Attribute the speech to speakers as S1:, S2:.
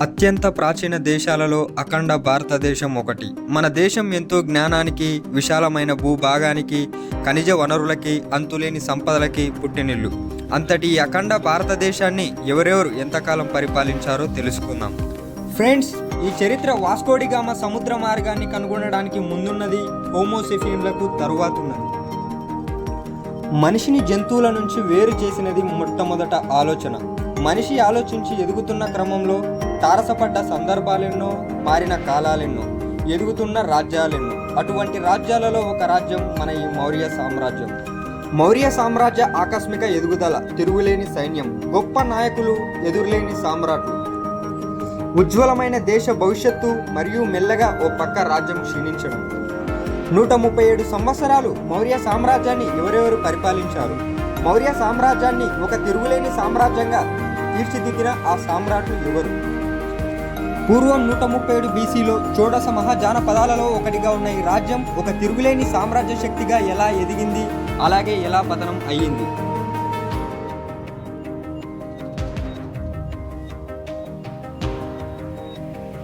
S1: అత్యంత ప్రాచీన దేశాలలో అఖండ భారతదేశం ఒకటి. మన దేశం ఎంతో జ్ఞానానికి విశాలమైన భూభాగానికి ఖనిజ వనరులకి అంతులేని సంపదలకి పుట్టినిల్లు. అంతటి ఈ అఖండ భారతదేశాన్ని ఎవరెవరు ఎంతకాలం పరిపాలించారో తెలుసుకుందాం. ఫ్రెండ్స్ ఈ చరిత్ర వాస్కోడిగామ సముద్ర మార్గాన్ని కనుగొనడానికి ముందున్నది హోమోసిఫియన్లకు తరువాత ఉన్నది మనిషిని జంతువుల నుంచి వేరు చేసినది మొట్టమొదట ఆలోచన. మనిషి ఆలోచించి ఎదుగుతున్న క్రమంలో తారసపడ్డ సందర్భాలెన్నో మారిన కాలాలెన్నో ఎదుగుతున్న రాజ్యాలెన్నో. అటువంటి రాజ్యాలలో ఒక రాజ్యం మన ఈ మౌర్య సామ్రాజ్యం. మౌర్య సామ్రాజ్య ఆకస్మిక ఎదుగుదల తిరుగులేని సైన్యం గొప్ప నాయకులు ఎదురులేని సామ్రాట్లు. ఉజ్వలమైన దేశ భవిష్యత్తు మరియు మెల్లగా ఓ పక్క రాజ్యం క్షీణించడం. నూట ముప్పై ఏడు సంవత్సరాలు మౌర్య సామ్రాజ్యాన్ని ఎవరెవరు పరిపాలించారు? మౌర్య సామ్రాజ్యాన్ని ఒక తిరుగులేని సామ్రాజ్యంగా తీర్చిదిద్దిన ఆ సామ్రాట్లు ఎవరు? పూర్వం నూట ముప్పై ఏడు బీసీలో చోడస మహాజానపదాలలో ఒకటిగా ఉన్న ఈ రాజ్యం ఒక తిరుగులేని సామ్రాజ్య శక్తిగా ఎలా ఎదిగింది? అలాగే ఎలా పతనం అయ్యింది?